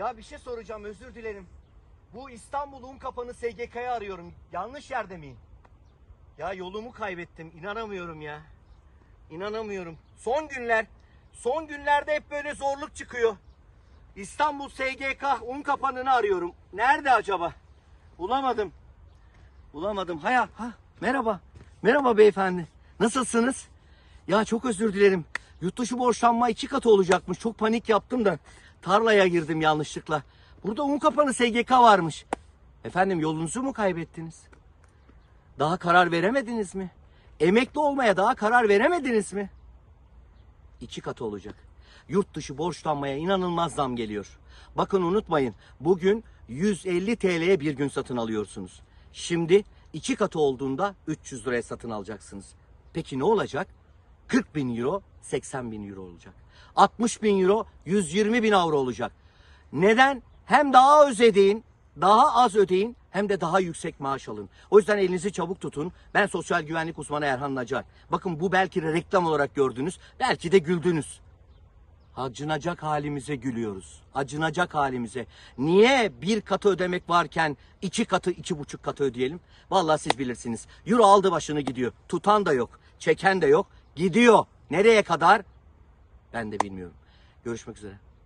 Ya bir şey soracağım özür dilerim. Bu İstanbul Unkapanı SGK'yı arıyorum. Yanlış yerde miyim? Ya yolumu kaybettim. İnanamıyorum ya. İnanamıyorum. Son günler, son günlerde hep böyle zorluk çıkıyor. İstanbul SGK Unkapanı'nı arıyorum. Nerede acaba? Bulamadım. Bulamadım. Haya, ha, merhaba. Merhaba beyefendi. Nasılsınız? Ya çok özür dilerim. Yurt dışı borçlanma iki katı olacakmış. Çok panik yaptım da tarlaya girdim yanlışlıkla. Burada un kapanı SGK varmış. Efendim yolunuzu mu kaybettiniz? Daha karar veremediniz mi? Emekli olmaya daha karar veremediniz mi? İki katı olacak. Yurt dışı borçlanmaya inanılmaz zam geliyor. Bakın unutmayın bugün 150 TL'ye bir gün satın alıyorsunuz. Şimdi iki katı olduğunda 300 liraya satın alacaksınız. Peki ne olacak? 40 bin euro 80 bin euro olacak. 60 bin euro 120 bin avro olacak. Neden? Hem daha az ödeyin, daha az ödeyin hem de daha yüksek maaş alın. O yüzden elinizi çabuk tutun. Ben sosyal güvenlik uzmanı Erhan Nacar. Bakın bu belki de reklam olarak gördünüz, belki de güldünüz. Acınacak halimize gülüyoruz. Acınacak halimize. Niye bir katı ödemek varken iki katı, iki buçuk katı ödeyelim? Vallahi siz bilirsiniz. Euro aldı başını gidiyor. Tutan da yok. Çeken de yok. Gidiyor. Nereye kadar? Ben de bilmiyorum. Görüşmek üzere.